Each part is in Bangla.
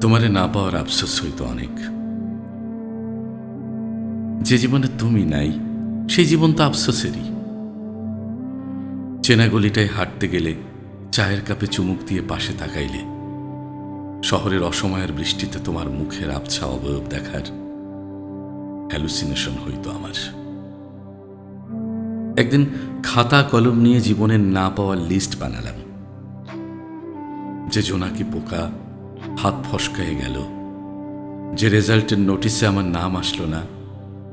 তোমারে না পাওয়ার আফসোস হইতো অনেক। যে জীবনে তুমি নাই, সেই জীবন তো আফসোসেরই। চেনা গলিটায় হাঁটতে গেলে, চায়ের কাপে চুমুক দিয়ে পাশে তাকাইলে, শহরের অসময়ের বৃষ্টিতে তোমার মুখের আবছা অবয়ব দেখার হ্যালুসিনেশন হইতো আমার। একদিন খাতা কলম নিয়ে জীবনের না পাওয়ার লিস্ট বানালাম। যে জোনাকি পোকা হাত ফসকায়ে গেল। যে রেজাল্টের নোটিসে আমার নাম আসলো না,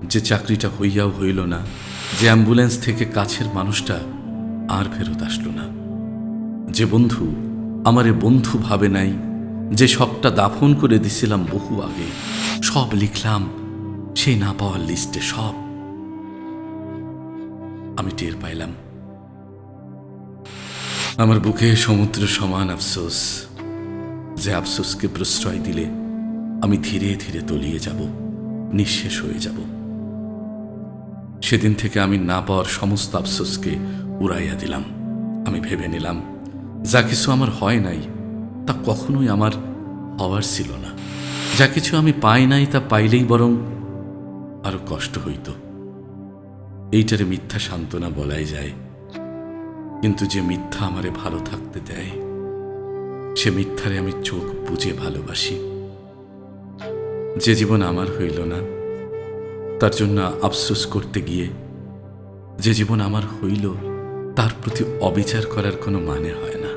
যে চাকরিটা হইয়াও হইল না, যে অ্যাম্বুলেন্স থেকে কাছের মানুষটা আর ফেরত আসলো না। যে বন্ধু আমারে বন্ধু ভাবে নাই, যে সবটা দাফন করে দিছিলাম বহু আগে, সব লিখলাম সেই না পাওয়ার লিস্টে সব আমি টের পাইলাম। আমার বুকে সমুদ্র সমান আফসোস। যে আফসোসকে প্রশ্রয় দিলে আমি ধীরে ধীরে তলিয়ে যাব, নিঃশেষ হয়ে যাব। সেদিন থেকে আমি না পাওয়ার সমস্ত আফসোসকে উড়াইয়া দিলাম। আমি ভেবে নিলাম, যা কিছু আমার হয় নাই, তা কখনোই আমার হওয়ার ছিল না। যা কিছু আমি পাই নাই, তা পাইলেই বরং আরও কষ্ট হইত। এইটারে মিথ্যা সান্ত্বনা বলাই যায়। কিন্তু যে মিথ্যা আমারে ভালো থাকতে দেয় সে মিথ্যারে আমি চোখ বুঝে ভালোবাসি। যে জীবন আমার হইল না, তার জন্য আফসোস করতে গিয়ে যে জীবন আমার হইল, তার প্রতি অবিচার করার কোনো মানে হয় না।